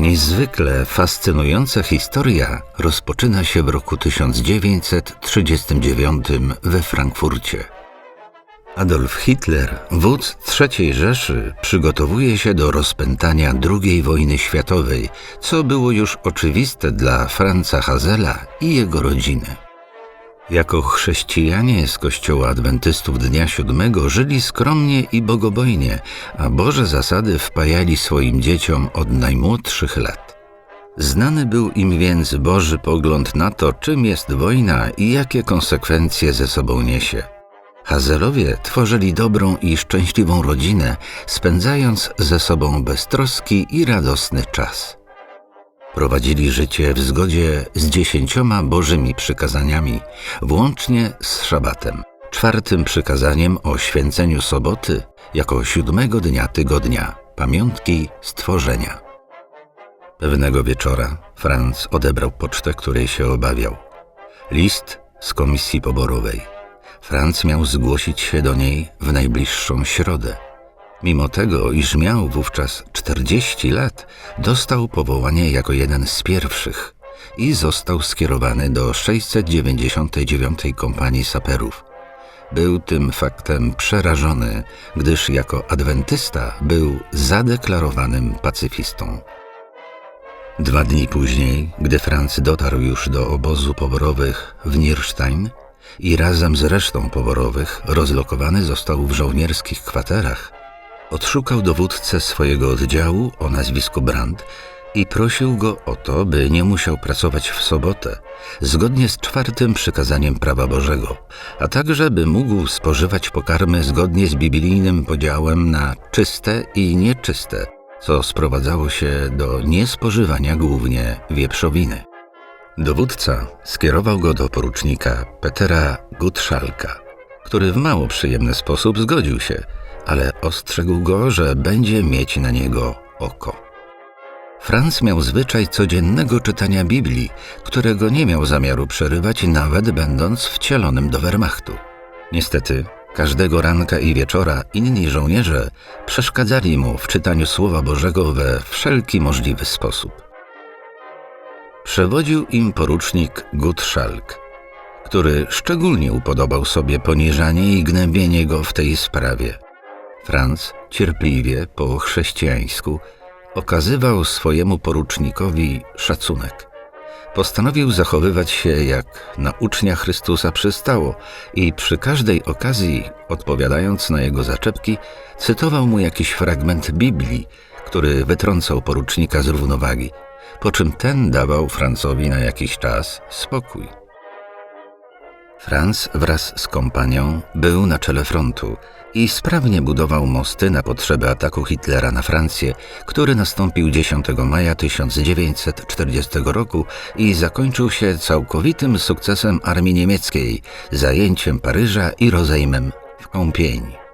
niezwykle fascynująca historia rozpoczyna się w roku 1939 we Frankfurcie. Adolf Hitler, wódz III Rzeszy, przygotowuje się do rozpętania II wojny światowej, co było już oczywiste dla Franza Hazela i jego rodziny. Jako chrześcijanie z kościoła adwentystów Dnia Siódmego żyli skromnie i bogobojnie, a Boże zasady wpajali swoim dzieciom od najmłodszych lat. Znany był im więc Boży pogląd na to, czym jest wojna i jakie konsekwencje ze sobą niesie. Hazelowie tworzyli dobrą i szczęśliwą rodzinę, spędzając ze sobą beztroski i radosny czas. Prowadzili życie w zgodzie z dziesięcioma Bożymi przykazaniami, włącznie z szabatem, czwartym przykazaniem o święceniu soboty jako siódmego dnia tygodnia, pamiątki stworzenia. Pewnego wieczora Franz odebrał pocztę, której się obawiał. List z komisji poborowej. Franz miał zgłosić się do niej w najbliższą środę. Mimo tego, iż miał wówczas 40 lat, dostał powołanie jako jeden z pierwszych i został skierowany do 699 kompanii saperów. Był tym faktem przerażony, gdyż jako adwentysta był zadeklarowanym pacyfistą. Dwa dni później, gdy Franz dotarł już do obozu poborowych w Nierstein i razem z resztą poborowych rozlokowany został w żołnierskich kwaterach, Odszukał dowódcę swojego oddziału o nazwisku Brand i prosił go o to, by nie musiał pracować w sobotę, zgodnie z czwartym przykazaniem prawa Bożego, a także by mógł spożywać pokarmy zgodnie z biblijnym podziałem na czyste i nieczyste, co sprowadzało się do niespożywania głównie wieprzowiny. Dowódca skierował go do porucznika Petera Gutschalka, który w mało przyjemny sposób zgodził się – ale ostrzegł go, że będzie mieć na niego oko. Franz miał zwyczaj codziennego czytania Biblii, którego nie miał zamiaru przerywać, nawet będąc wcielonym do Wehrmachtu. Niestety, każdego ranka i wieczora inni żołnierze przeszkadzali mu w czytaniu Słowa Bożego we wszelki możliwy sposób. Przewodził im porucznik Gutschalk, który szczególnie upodobał sobie poniżanie i gnębienie go w tej sprawie. Franz cierpliwie po chrześcijańsku okazywał swojemu porucznikowi szacunek. Postanowił zachowywać się jak na ucznia Chrystusa przystało i przy każdej okazji, odpowiadając na jego zaczepki, cytował mu jakiś fragment Biblii, który wytrącał porucznika z równowagi, po czym ten dawał Francowi na jakiś czas spokój. Franz wraz z kompanią był na czele frontu i sprawnie budował mosty na potrzeby ataku Hitlera na Francję, który nastąpił 10 maja 1940 roku i zakończył się całkowitym sukcesem armii niemieckiej, zajęciem Paryża i rozejmem w Compiègne.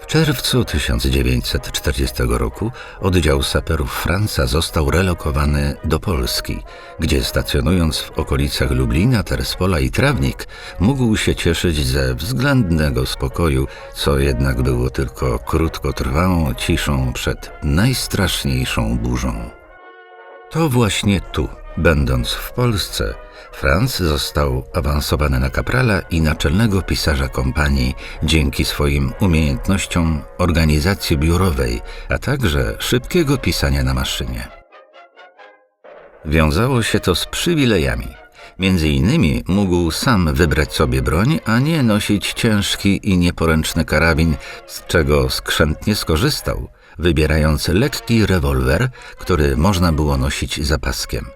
W czerwcu 1940 roku oddział saperów Franca został relokowany do Polski, gdzie stacjonując w okolicach Lublina, Terspola i Trawnik mógł się cieszyć ze względnego spokoju, co jednak było tylko krótkotrwałą ciszą przed najstraszniejszą burzą. To właśnie tu, będąc w Polsce, Franz został awansowany na kaprala i naczelnego pisarza kompanii dzięki swoim umiejętnościom organizacji biurowej, a także szybkiego pisania na maszynie. Wiązało się to z przywilejami. Między innymi mógł sam wybrać sobie broń, a nie nosić ciężki i nieporęczny karabin, z czego skrzętnie skorzystał, wybierając lekki rewolwer, który można było nosić za paskiem.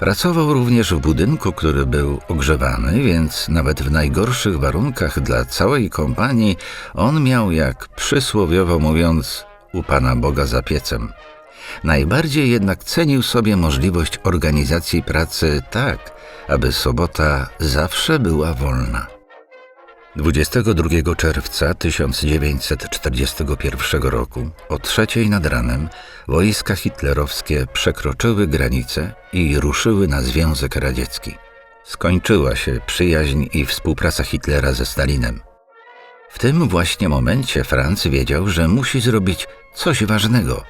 Pracował również w budynku, który był ogrzewany, więc nawet w najgorszych warunkach dla całej kompanii on miał, jak przysłowiowo mówiąc, u Pana Boga za piecem. Najbardziej jednak cenił sobie możliwość organizacji pracy tak, aby sobota zawsze była wolna. 22 czerwca 1941 roku o trzeciej nad ranem wojska hitlerowskie przekroczyły granicę i ruszyły na Związek Radziecki. Skończyła się przyjaźń i współpraca Hitlera ze Stalinem. W tym właśnie momencie Franz wiedział, że musi zrobić coś ważnego,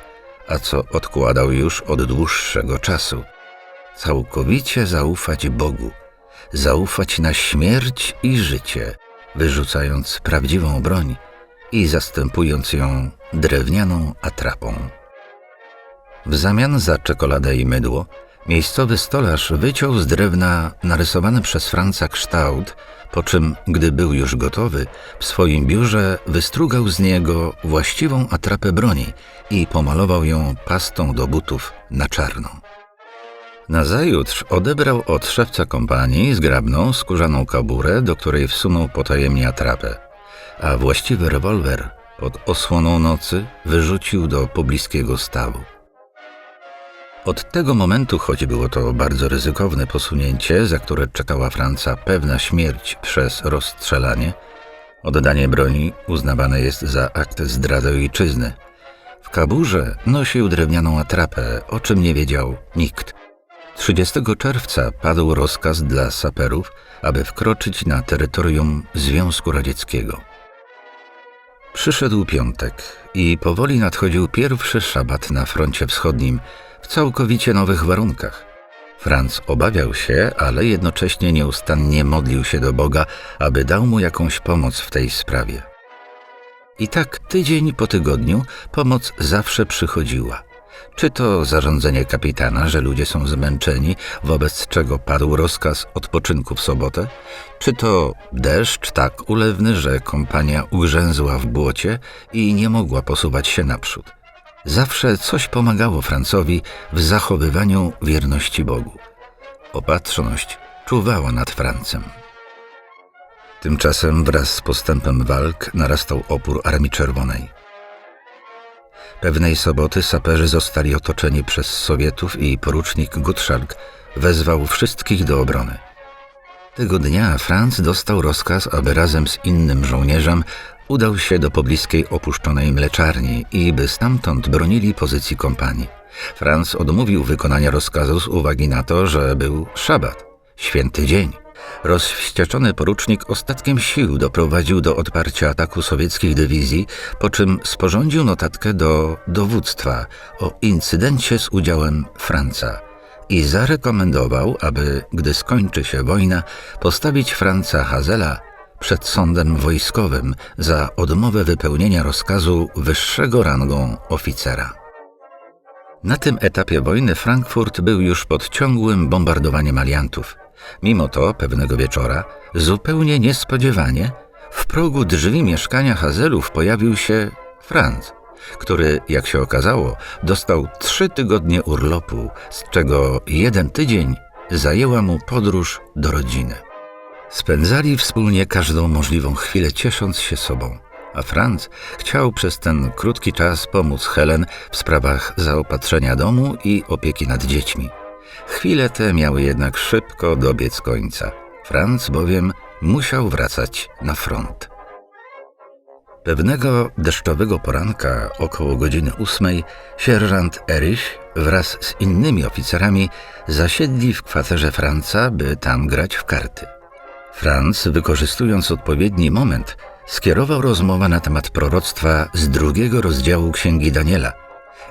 a co odkładał już od dłuższego czasu. Całkowicie zaufać Bogu, zaufać na śmierć i życie, wyrzucając prawdziwą broń i zastępując ją drewnianą atrapą. W zamian za czekoladę i mydło, miejscowy stolarz wyciął z drewna narysowany przez Franca kształt, po czym, gdy był już gotowy, w swoim biurze wystrugał z niego właściwą atrapę broni i pomalował ją pastą do butów na czarno. Nazajutrz odebrał od szewca kompanii zgrabną, skórzaną kaburę, do której wsunął potajemnie atrapę, a właściwy rewolwer pod osłoną nocy wyrzucił do pobliskiego stawu. Od tego momentu, choć było to bardzo ryzykowne posunięcie, za które czekała Franca pewna śmierć przez rozstrzelanie, oddanie broni uznawane jest za akt zdrady ojczyzny. W kaburze nosił drewnianą atrapę, o czym nie wiedział nikt. 30 czerwca padł rozkaz dla saperów, aby wkroczyć na terytorium Związku Radzieckiego. Przyszedł piątek i powoli nadchodził pierwszy szabat na froncie wschodnim w całkowicie nowych warunkach. Franz obawiał się, ale jednocześnie nieustannie modlił się do Boga, aby dał mu jakąś pomoc w tej sprawie. I tak tydzień po tygodniu pomoc zawsze przychodziła. Czy to zarządzenie kapitana, że ludzie są zmęczeni, wobec czego padł rozkaz odpoczynku w sobotę? Czy to deszcz tak ulewny, że kompania ugrzęzła w błocie i nie mogła posuwać się naprzód? Zawsze coś pomagało Francowi w zachowywaniu wierności Bogu. Opatrzność czuwała nad Francem. Tymczasem wraz z postępem walk narastał opór Armii Czerwonej. Pewnej soboty saperzy zostali otoczeni przez Sowietów i porucznik Gutschalk wezwał wszystkich do obrony. Tego dnia Franz dostał rozkaz, aby razem z innym żołnierzem udał się do pobliskiej opuszczonej mleczarni i by stamtąd bronili pozycji kompanii. Franz odmówił wykonania rozkazu z uwagi na to, że był szabat, święty dzień. Rozwścieczony porucznik ostatkiem sił doprowadził do odparcia ataku sowieckich dywizji, po czym sporządził notatkę do dowództwa o incydencie z udziałem Franca i zarekomendował, aby, gdy skończy się wojna, postawić Franca Hazela przed sądem wojskowym za odmowę wypełnienia rozkazu wyższego rangą oficera. Na tym etapie wojny Frankfurt był już pod ciągłym bombardowaniem aliantów. Mimo to pewnego wieczora, zupełnie niespodziewanie, w progu drzwi mieszkania Hazelów pojawił się Franz, który, jak się okazało, dostał trzy tygodnie urlopu, z czego jeden tydzień zajęła mu podróż do rodziny. Spędzali wspólnie każdą możliwą chwilę, ciesząc się sobą. A Franz chciał przez ten krótki czas pomóc Helen w sprawach zaopatrzenia domu i opieki nad dziećmi. Chwile te miały jednak szybko dobiec końca. Franz bowiem musiał wracać na front. Pewnego deszczowego poranka, około godziny ósmej, sierżant Erich wraz z innymi oficerami zasiedli w kwaterze Franca, by tam grać w karty. Franz, wykorzystując odpowiedni moment, skierował rozmowę na temat proroctwa z drugiego rozdziału Księgi Daniela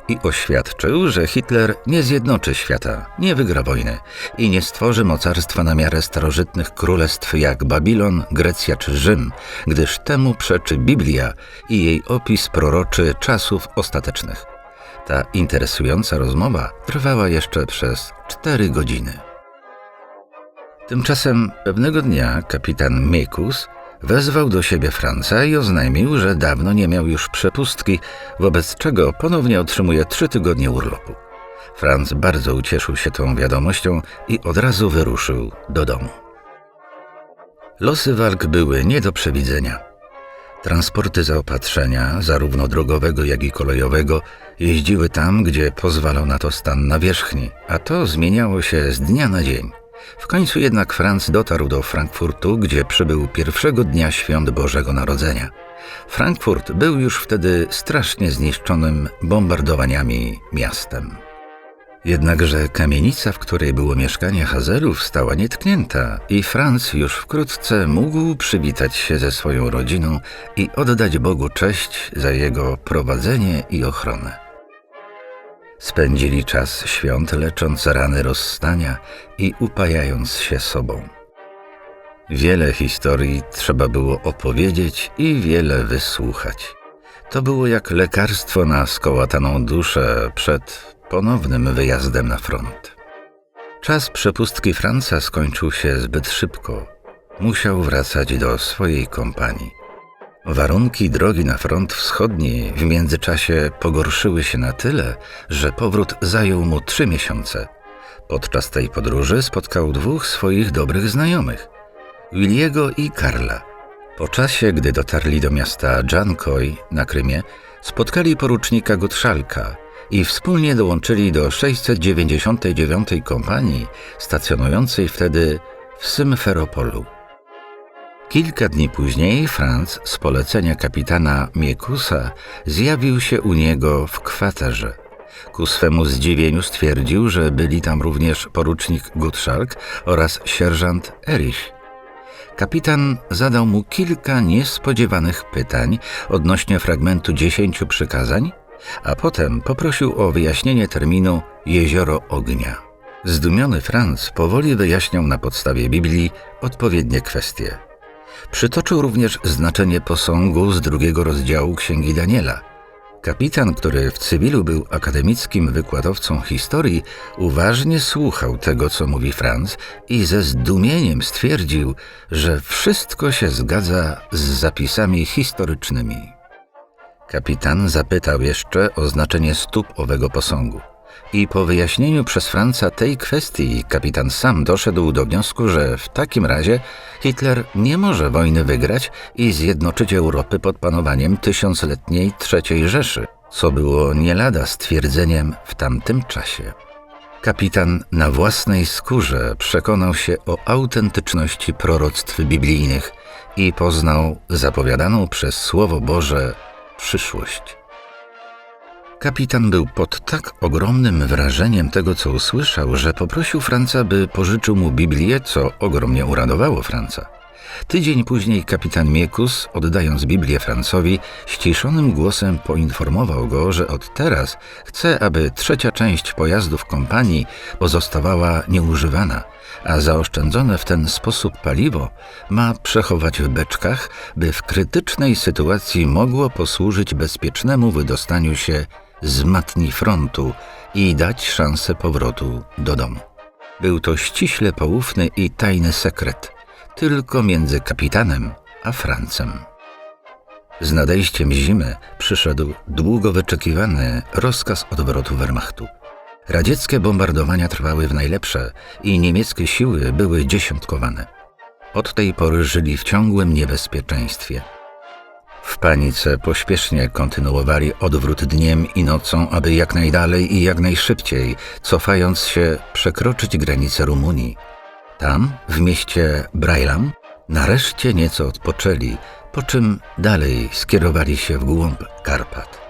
i oświadczył, że Hitler nie zjednoczy świata, nie wygra wojny i nie stworzy mocarstwa na miarę starożytnych królestw jak Babilon, Grecja czy Rzym, gdyż temu przeczy Biblia i jej opis proroczy czasów ostatecznych. Ta interesująca rozmowa trwała jeszcze przez cztery godziny. Tymczasem pewnego dnia kapitan Mikus wezwał do siebie Franca i oznajmił, że dawno nie miał już przepustki, wobec czego ponownie otrzymuje trzy tygodnie urlopu. Franz bardzo ucieszył się tą wiadomością i od razu wyruszył do domu. Losy walk były nie do przewidzenia. Transporty zaopatrzenia, zarówno drogowego, jak i kolejowego, jeździły tam, gdzie pozwalał na to stan nawierzchni, a to zmieniało się z dnia na dzień. W końcu jednak Franz dotarł do Frankfurtu, gdzie przybył pierwszego dnia świąt Bożego Narodzenia. Frankfurt był już wtedy strasznie zniszczonym bombardowaniami miastem. Jednakże kamienica, w której było mieszkanie Hazelów, stała nietknięta i Franz już wkrótce mógł przywitać się ze swoją rodziną i oddać Bogu cześć za jego prowadzenie i ochronę. Spędzili czas świąt, lecząc rany rozstania i upajając się sobą. Wiele historii trzeba było opowiedzieć i wiele wysłuchać. To było jak lekarstwo na skołataną duszę przed ponownym wyjazdem na front. Czas przepustki Franca skończył się zbyt szybko. Musiał wracać do swojej kompanii. Warunki drogi na front wschodni w międzyczasie pogorszyły się na tyle, że powrót zajął mu trzy miesiące. Podczas tej podróży spotkał dwóch swoich dobrych znajomych Williego i Karla. Po czasie, gdy dotarli do miasta Dżankoj na Krymie, spotkali porucznika Gutszalka i wspólnie dołączyli do 699 kompanii stacjonującej wtedy w Symferopolu. Kilka dni później Franz z polecenia kapitana Miekusa zjawił się u niego w kwaterze. Ku swemu zdziwieniu stwierdził, że byli tam również porucznik Gutschalk oraz sierżant Erich. Kapitan zadał mu kilka niespodziewanych pytań odnośnie fragmentu dziesięciu przykazań, a potem poprosił o wyjaśnienie terminu Jezioro Ognia. Zdumiony Franz powoli wyjaśniał na podstawie Biblii odpowiednie kwestie. Przytoczył również znaczenie posągu z drugiego rozdziału Księgi Daniela. Kapitan, który w cywilu był akademickim wykładowcą historii, uważnie słuchał tego, co mówi Franz i ze zdumieniem stwierdził, że wszystko się zgadza z zapisami historycznymi. Kapitan zapytał jeszcze o znaczenie stóp owego posągu. I po wyjaśnieniu przez Franca tej kwestii, kapitan sam doszedł do wniosku, że w takim razie Hitler nie może wojny wygrać i zjednoczyć Europy pod panowaniem tysiącletniej III Rzeszy, co było nie lada stwierdzeniem w tamtym czasie. Kapitan na własnej skórze przekonał się o autentyczności proroctw biblijnych i poznał zapowiadaną przez Słowo Boże przyszłość. Kapitan był pod tak ogromnym wrażeniem tego, co usłyszał, że poprosił Franca, by pożyczył mu Biblię, co ogromnie uradowało Franca. Tydzień później kapitan Miekus, oddając Biblię Francowi, ściszonym głosem poinformował go, że od teraz chce, aby trzecia część pojazdów kompanii pozostawała nieużywana, a zaoszczędzone w ten sposób paliwo ma przechować w beczkach, by w krytycznej sytuacji mogło posłużyć bezpiecznemu wydostaniu się z matni frontu i dać szansę powrotu do domu. Był to ściśle poufny i tajny sekret, tylko między kapitanem a Francem. Z nadejściem zimy przyszedł długo wyczekiwany rozkaz odwrotu Wehrmachtu. Radzieckie bombardowania trwały w najlepsze i niemieckie siły były dziesiątkowane. Od tej pory żyli w ciągłym niebezpieczeństwie. W panice pośpiesznie kontynuowali odwrót dniem i nocą, aby jak najdalej i jak najszybciej, cofając się, przekroczyć granicę Rumunii. Tam, w mieście Brajlam, nareszcie nieco odpoczęli, po czym dalej skierowali się w głąb Karpat.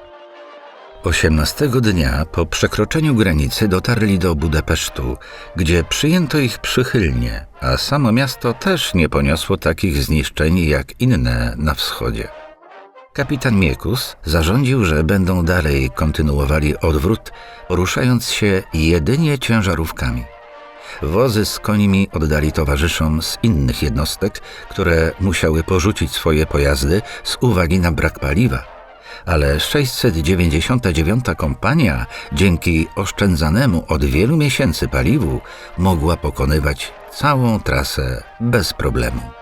Osiemnastego dnia po przekroczeniu granicy dotarli do Budapesztu, gdzie przyjęto ich przychylnie, a samo miasto też nie poniosło takich zniszczeń jak inne na wschodzie. Kapitan Miekus zarządził, że będą dalej kontynuowali odwrót, poruszając się jedynie ciężarówkami. Wozy z końmi oddali towarzyszom z innych jednostek, które musiały porzucić swoje pojazdy z uwagi na brak paliwa. Ale 699 kompania dzięki oszczędzanemu od wielu miesięcy paliwu mogła pokonywać całą trasę bez problemu.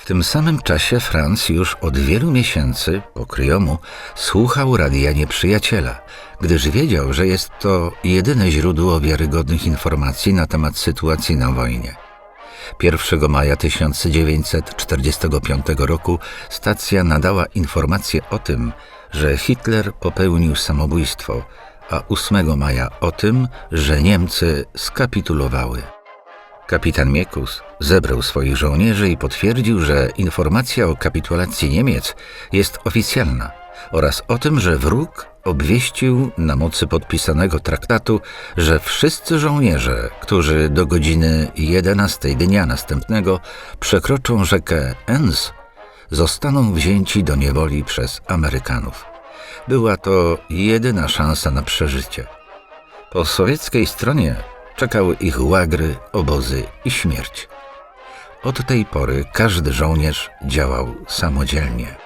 W tym samym czasie Franz już od wielu miesięcy po kryjomu słuchał radia nieprzyjaciela, gdyż wiedział, że jest to jedyne źródło wiarygodnych informacji na temat sytuacji na wojnie. 1 maja 1945 roku stacja nadała informację o tym, że Hitler popełnił samobójstwo, a 8 maja o tym, że Niemcy skapitulowały. Kapitan Miekus zebrał swoich żołnierzy i potwierdził, że informacja o kapitulacji Niemiec jest oficjalna oraz o tym, że wróg obwieścił na mocy podpisanego traktatu, że wszyscy żołnierze, którzy do godziny 11 dnia następnego przekroczą rzekę Enns, zostaną wzięci do niewoli przez Amerykanów. Była to jedyna szansa na przeżycie. Po sowieckiej stronie czekały ich łagry, obozy i śmierć. Od tej pory każdy żołnierz działał samodzielnie.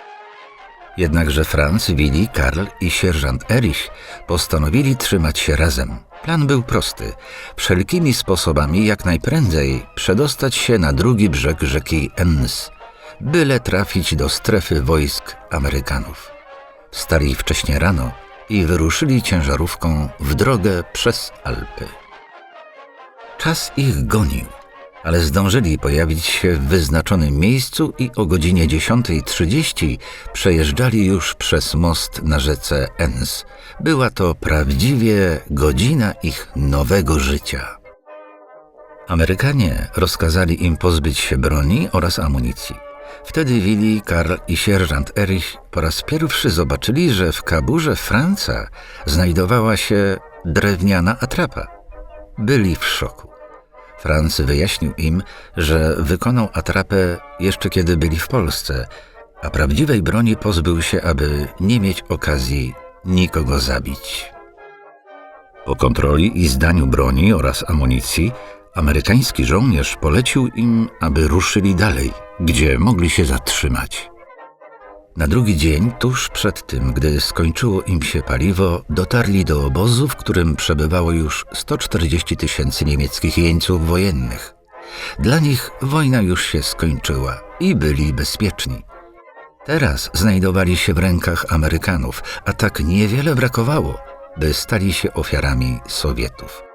Jednakże Franz, Willi, Karl i sierżant Erich postanowili trzymać się razem. Plan był prosty: wszelkimi sposobami jak najprędzej przedostać się na drugi brzeg rzeki Enns, byle trafić do strefy wojsk Amerykanów. Wstali wcześnie rano i wyruszyli ciężarówką w drogę przez Alpy. Czas ich gonił ale zdążyli pojawić się w wyznaczonym miejscu i o godzinie 10.30 przejeżdżali już przez most na rzece Enns. Była to prawdziwie godzina ich nowego życia. Amerykanie rozkazali im pozbyć się broni oraz amunicji. Wtedy Willi, Karl i sierżant Erich po raz pierwszy zobaczyli, że w kaburze Franca znajdowała się drewniana atrapa. Byli w szoku. Franz wyjaśnił im, że wykonał atrapę jeszcze kiedy byli w Polsce, a prawdziwej broni pozbył się, aby nie mieć okazji nikogo zabić. Po kontroli i zdaniu broni oraz amunicji, amerykański żołnierz polecił im, aby ruszyli dalej, gdzie mogli się zatrzymać. Na drugi dzień, tuż przed tym, gdy skończyło im się paliwo, dotarli do obozu, w którym przebywało już 140 tysięcy niemieckich jeńców wojennych. Dla nich wojna już się skończyła i byli bezpieczni. Teraz znajdowali się w rękach Amerykanów, a tak niewiele brakowało, by stali się ofiarami Sowietów.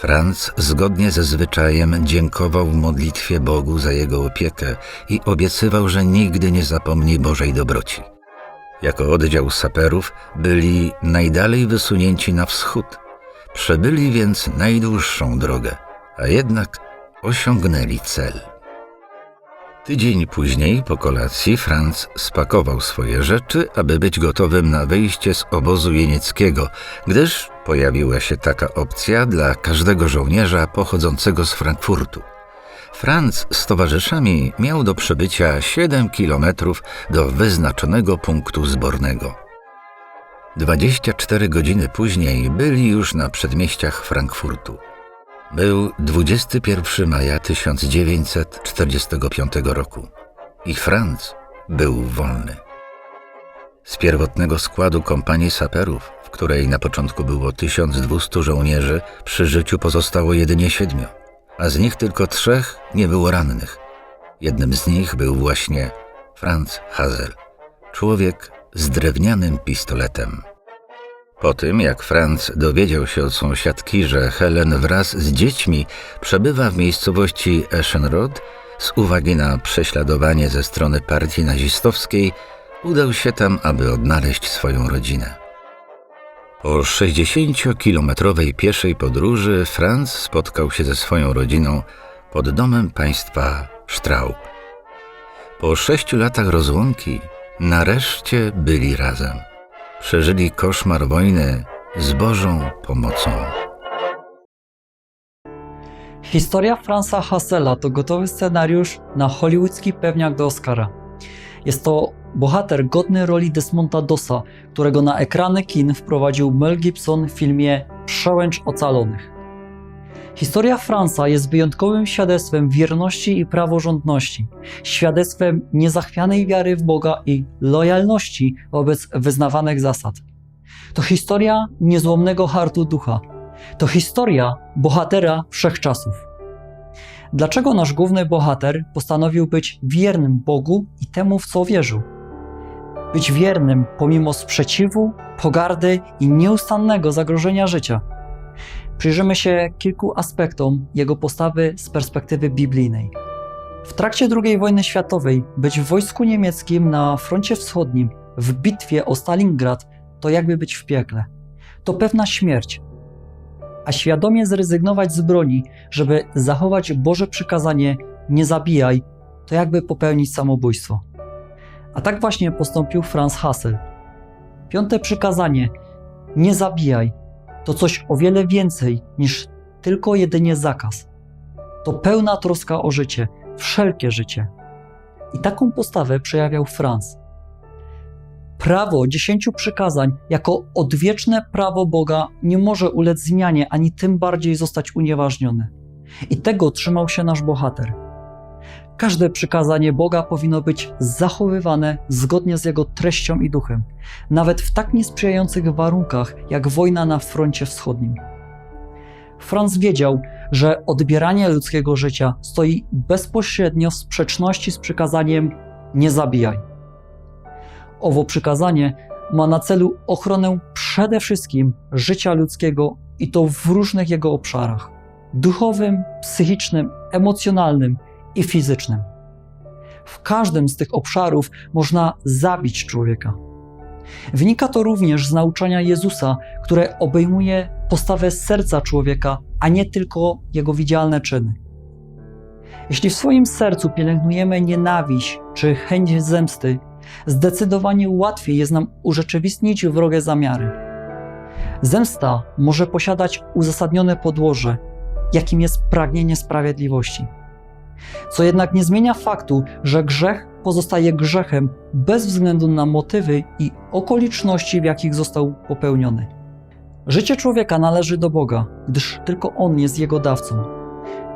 Franz zgodnie ze zwyczajem dziękował w modlitwie Bogu za jego opiekę i obiecywał, że nigdy nie zapomni Bożej dobroci. Jako oddział saperów byli najdalej wysunięci na wschód. Przebyli więc najdłuższą drogę, a jednak osiągnęli cel. Tydzień później, po kolacji, Franz spakował swoje rzeczy, aby być gotowym na wyjście z obozu jenieckiego, gdyż pojawiła się taka opcja dla każdego żołnierza pochodzącego z Frankfurtu. Franz z towarzyszami miał do przebycia 7 kilometrów do wyznaczonego punktu zbornego. 24 godziny później byli już na przedmieściach Frankfurtu. Był 21 maja 1945 roku i Franz był wolny. Z pierwotnego składu kompanii saperów, w której na początku było 1200 żołnierzy, przy życiu pozostało jedynie siedmiu, a z nich tylko trzech nie było rannych. Jednym z nich był właśnie Franz Hazel, człowiek z drewnianym pistoletem. Po tym, jak Franz dowiedział się od sąsiadki, że Helen wraz z dziećmi przebywa w miejscowości Eschenrod, z uwagi na prześladowanie ze strony partii nazistowskiej, udał się tam, aby odnaleźć swoją rodzinę. Po 60-kilometrowej pieszej podróży Franz spotkał się ze swoją rodziną pod domem państwa Straub. Po sześciu latach rozłąki nareszcie byli razem przeżyli koszmar wojny z Bożą pomocą. Historia Franza Hassela to gotowy scenariusz na hollywoodzki pewniak do Oscara. Jest to bohater godny roli Desmonta Dosa, którego na ekrany kin wprowadził Mel Gibson w filmie Przełęcz Ocalonych. Historia Franza jest wyjątkowym świadectwem wierności i praworządności, świadectwem niezachwianej wiary w Boga i lojalności wobec wyznawanych zasad. To historia niezłomnego hartu ducha. To historia bohatera wszechczasów. Dlaczego nasz główny bohater postanowił być wiernym Bogu i temu, w co wierzył? Być wiernym pomimo sprzeciwu, pogardy i nieustannego zagrożenia życia – Przyjrzymy się kilku aspektom jego postawy z perspektywy biblijnej. W trakcie II wojny światowej być w wojsku niemieckim na froncie wschodnim w bitwie o Stalingrad to jakby być w piekle. To pewna śmierć. A świadomie zrezygnować z broni, żeby zachować Boże przykazanie nie zabijaj, to jakby popełnić samobójstwo. A tak właśnie postąpił Franz Hassel. Piąte przykazanie nie zabijaj to coś o wiele więcej niż tylko jedynie zakaz. To pełna troska o życie, wszelkie życie. I taką postawę przejawiał Franz. Prawo dziesięciu przykazań jako odwieczne prawo Boga nie może ulec zmianie, ani tym bardziej zostać unieważnione. I tego trzymał się nasz bohater. Każde przykazanie Boga powinno być zachowywane zgodnie z jego treścią i duchem, nawet w tak niesprzyjających warunkach jak wojna na froncie wschodnim. Franz wiedział, że odbieranie ludzkiego życia stoi bezpośrednio w sprzeczności z przykazaniem nie zabijaj. Owo przykazanie ma na celu ochronę przede wszystkim życia ludzkiego i to w różnych jego obszarach duchowym, psychicznym, emocjonalnym i fizycznym. W każdym z tych obszarów można zabić człowieka. Wynika to również z nauczania Jezusa, które obejmuje postawę serca człowieka, a nie tylko jego widzialne czyny. Jeśli w swoim sercu pielęgnujemy nienawiść czy chęć zemsty, zdecydowanie łatwiej jest nam urzeczywistnić wrogie zamiary. Zemsta może posiadać uzasadnione podłoże, jakim jest pragnienie sprawiedliwości. Co jednak nie zmienia faktu, że grzech pozostaje grzechem bez względu na motywy i okoliczności, w jakich został popełniony. Życie człowieka należy do Boga, gdyż tylko On jest jego dawcą.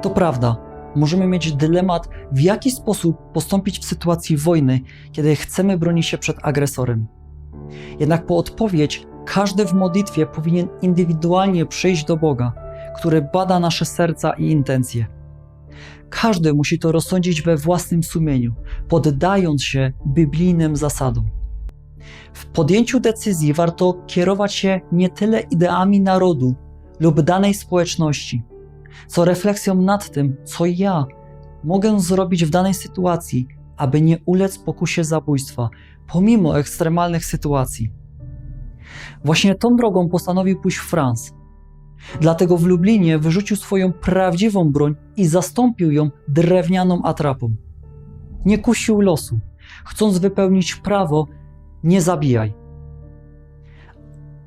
To prawda, możemy mieć dylemat, w jaki sposób postąpić w sytuacji wojny, kiedy chcemy bronić się przed agresorem. Jednak po odpowiedź, każdy w modlitwie powinien indywidualnie przyjść do Boga, który bada nasze serca i intencje. Każdy musi to rozsądzić we własnym sumieniu, poddając się biblijnym zasadom. W podjęciu decyzji warto kierować się nie tyle ideami narodu lub danej społeczności, co refleksją nad tym, co ja mogę zrobić w danej sytuacji, aby nie ulec pokusie zabójstwa, pomimo ekstremalnych sytuacji. Właśnie tą drogą postanowił pójść Franz. Dlatego w Lublinie wyrzucił swoją prawdziwą broń i zastąpił ją drewnianą atrapą. Nie kusił losu, chcąc wypełnić prawo, nie zabijaj.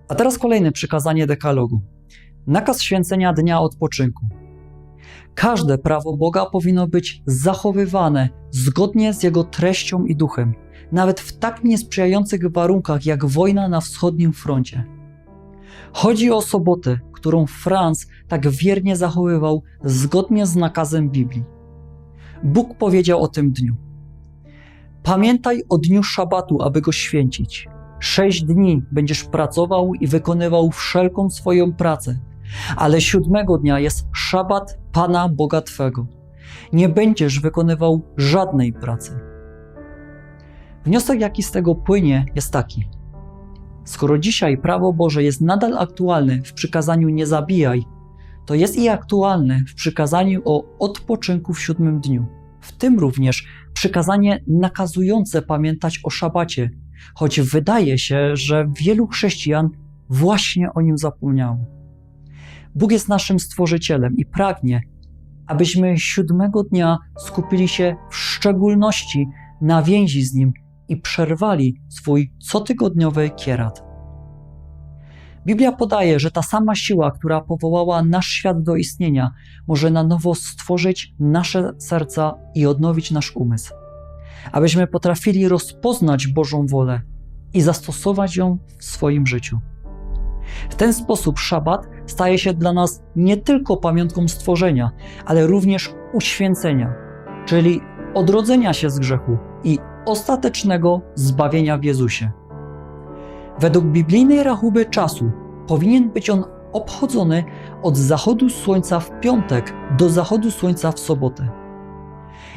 A teraz kolejne przykazanie dekalogu. Nakaz święcenia dnia odpoczynku. Każde prawo Boga powinno być zachowywane zgodnie z jego treścią i duchem, nawet w tak niesprzyjających warunkach jak wojna na wschodnim froncie. Chodzi o sobotę, którą Franz tak wiernie zachowywał zgodnie z nakazem Biblii. Bóg powiedział o tym dniu: Pamiętaj o dniu szabatu, aby go święcić. Sześć dni będziesz pracował i wykonywał wszelką swoją pracę, ale siódmego dnia jest szabat Pana Boga Twego. Nie będziesz wykonywał żadnej pracy. Wniosek, jaki z tego płynie, jest taki. Skoro dzisiaj prawo Boże jest nadal aktualne w przykazaniu nie zabijaj, to jest i aktualne w przykazaniu o odpoczynku w siódmym dniu. W tym również przykazanie nakazujące pamiętać o szabacie, choć wydaje się, że wielu chrześcijan właśnie o nim zapomniało. Bóg jest naszym stworzycielem i pragnie, abyśmy siódmego dnia skupili się w szczególności na więzi z nim i przerwali swój cotygodniowy kierat. Biblia podaje, że ta sama siła, która powołała nasz świat do istnienia, może na nowo stworzyć nasze serca i odnowić nasz umysł, abyśmy potrafili rozpoznać Bożą wolę i zastosować ją w swoim życiu. W ten sposób szabat staje się dla nas nie tylko pamiątką stworzenia, ale również uświęcenia, czyli odrodzenia się z grzechu i ostatecznego zbawienia w Jezusie. Według biblijnej rachuby czasu powinien być on obchodzony od zachodu słońca w piątek do zachodu słońca w sobotę.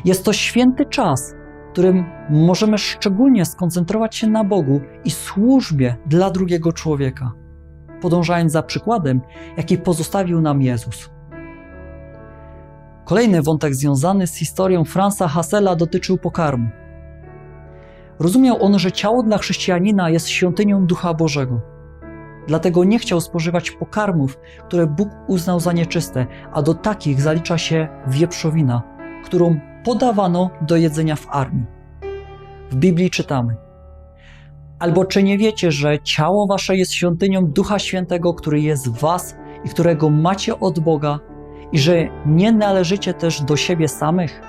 Jest to święty czas, w którym możemy szczególnie skoncentrować się na Bogu i służbie dla drugiego człowieka, podążając za przykładem, jaki pozostawił nam Jezus. Kolejny wątek związany z historią Franza Hassela dotyczył pokarmu. Rozumiał on, że ciało dla chrześcijanina jest świątynią Ducha Bożego. Dlatego nie chciał spożywać pokarmów, które Bóg uznał za nieczyste, a do takich zalicza się wieprzowina, którą podawano do jedzenia w armii. W Biblii czytamy: Albo czy nie wiecie, że ciało wasze jest świątynią Ducha Świętego, który jest w was i którego macie od Boga, i że nie należycie też do siebie samych?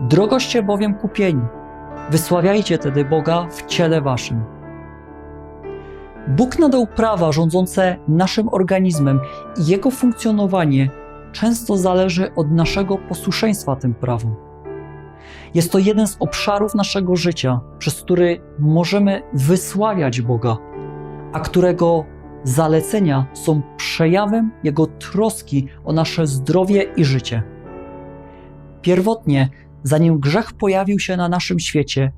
Drogoście bowiem kupieni. Wysławiajcie tedy Boga w ciele waszym. Bóg nadał prawa rządzące naszym organizmem i jego funkcjonowanie często zależy od naszego posłuszeństwa tym prawom. Jest to jeden z obszarów naszego życia, przez który możemy wysławiać Boga, a którego zalecenia są przejawem Jego troski o nasze zdrowie i życie. Pierwotnie, zanim grzech pojawił się na naszym świecie,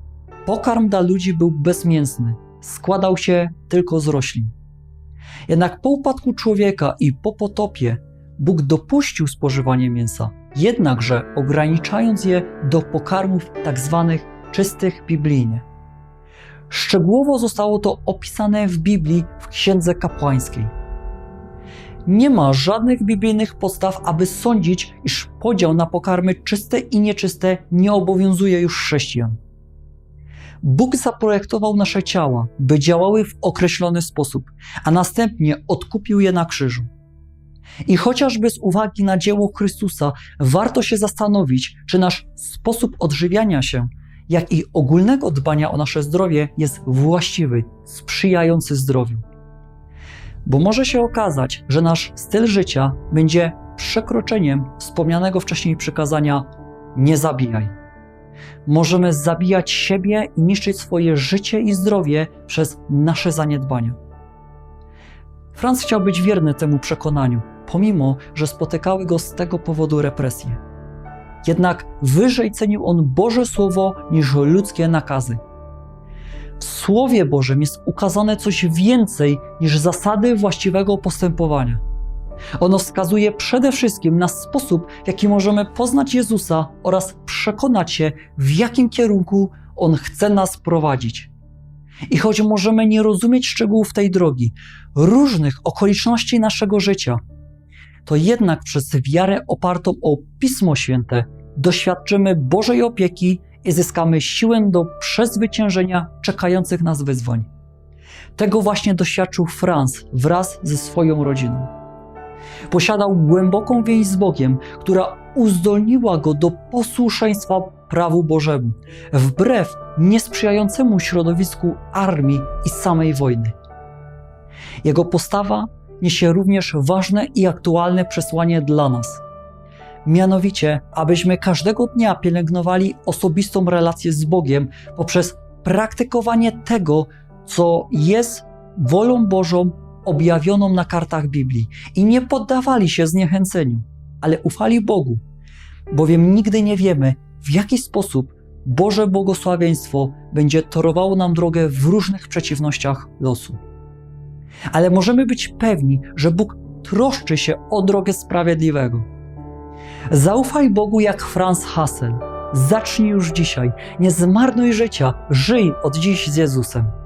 pokarm dla ludzi był bezmięsny, składał się tylko z roślin. Jednak po upadku człowieka i po potopie Bóg dopuścił spożywanie mięsa, jednakże ograniczając je do pokarmów tak zwanych czystych biblijnie. Szczegółowo zostało to opisane w Biblii w Księdze Kapłańskiej. Nie ma żadnych biblijnych podstaw, aby sądzić, iż podział na pokarmy czyste i nieczyste nie obowiązuje już chrześcijan. Bóg zaprojektował nasze ciała, by działały w określony sposób, a następnie odkupił je na krzyżu. I chociażby z uwagi na dzieło Chrystusa, warto się zastanowić, czy nasz sposób odżywiania się, jak i ogólnego dbania o nasze zdrowie jest właściwy, sprzyjający zdrowiu. Bo może się okazać, że nasz styl życia będzie przekroczeniem wspomnianego wcześniej przykazania nie zabijaj. Możemy zabijać siebie i niszczyć swoje życie i zdrowie przez nasze zaniedbania. Franz chciał być wierny temu przekonaniu, pomimo że spotykały go z tego powodu represje. Jednak wyżej cenił on Boże Słowo niż ludzkie nakazy. W Słowie Bożym jest ukazane coś więcej niż zasady właściwego postępowania. Ono wskazuje przede wszystkim na sposób, w jaki możemy poznać Jezusa oraz przekonać się, w jakim kierunku On chce nas prowadzić. I choć możemy nie rozumieć szczegółów tej drogi, różnych okoliczności naszego życia, to jednak przez wiarę opartą o Pismo Święte doświadczymy Bożej opieki i zyskamy siłę do przezwyciężenia czekających nas wyzwań. Tego właśnie doświadczył Franz wraz ze swoją rodziną. Posiadał głęboką więź z Bogiem, która uzdolniła go do posłuszeństwa prawu Bożemu, wbrew niesprzyjającemu środowisku armii i samej wojny. Jego postawa niesie również ważne i aktualne przesłanie dla nas. Mianowicie, abyśmy każdego dnia pielęgnowali osobistą relację z Bogiem poprzez praktykowanie tego, co jest wolą Bożą objawioną na kartach Biblii i nie poddawali się zniechęceniu, ale ufali Bogu, bowiem nigdy nie wiemy, w jaki sposób Boże błogosławieństwo będzie torowało nam drogę w różnych przeciwnościach losu. Ale możemy być pewni, że Bóg troszczy się o drogę sprawiedliwego. Zaufaj Bogu jak Franz Hassel. Zacznij już dzisiaj. Nie zmarnuj życia. Żyj od dziś z Jezusem.